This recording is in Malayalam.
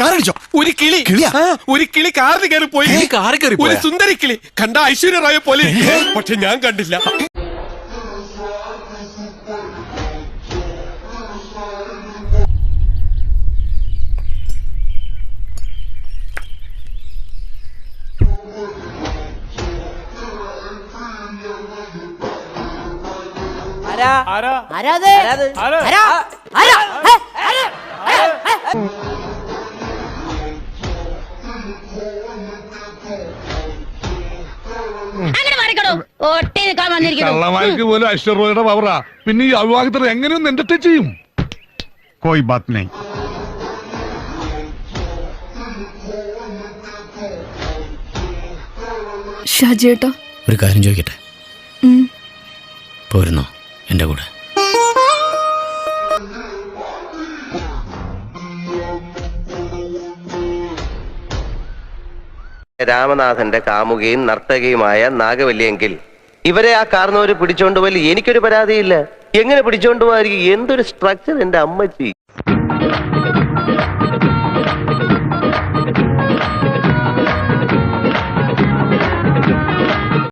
കാറടിച്ചോ ഒരു കിളി. കിളിയാ? ആ, ഒരു കിളി കാറിൽ കയറി പോയി. കിളി കാറിൽ കയറി ഒരു പോയാ? സുന്ദരി കിളി. കണ്ട ഐശ്വര്യ റായ പോലെ. പക്ഷെ ഞാൻ കണ്ടില്ല. ആരാ? ആരാ? ആരാ? ആരാ? ആരാ? അങ്ങനെ മാറിക്കടോ. ഒട്ടി നിൽക്കാൻ വന്നിരിക്കുന്നു. കള്ളമാർക്ക് പോലും പവറാ പിന്നെ ഈ അവിവാഹിതർ എങ്ങനെയൊന്നും എന്റർടൈൻ ചെയ്യും? കോയി ബാത് ഷാജി ഒരു കാര്യം ചോദിക്കട്ടെ? പോരുന്നോ? എന്റെ കൂടെ? രാമനാഥന്റെ കാമുകയും നർത്തകിയുമായ നാഗവല്ലിയെങ്കിൽ ഇവരെ ആ കാർന്നവര് പിടിച്ചോണ്ട് പോയി എനിക്കൊരു പരാതിയില്ല. എങ്ങനെ പിടിച്ചോണ്ട് പോകാതിരിക്കും എന്തൊരു സ്ട്രക്ചർ എന്റെ അമ്മച്ചി?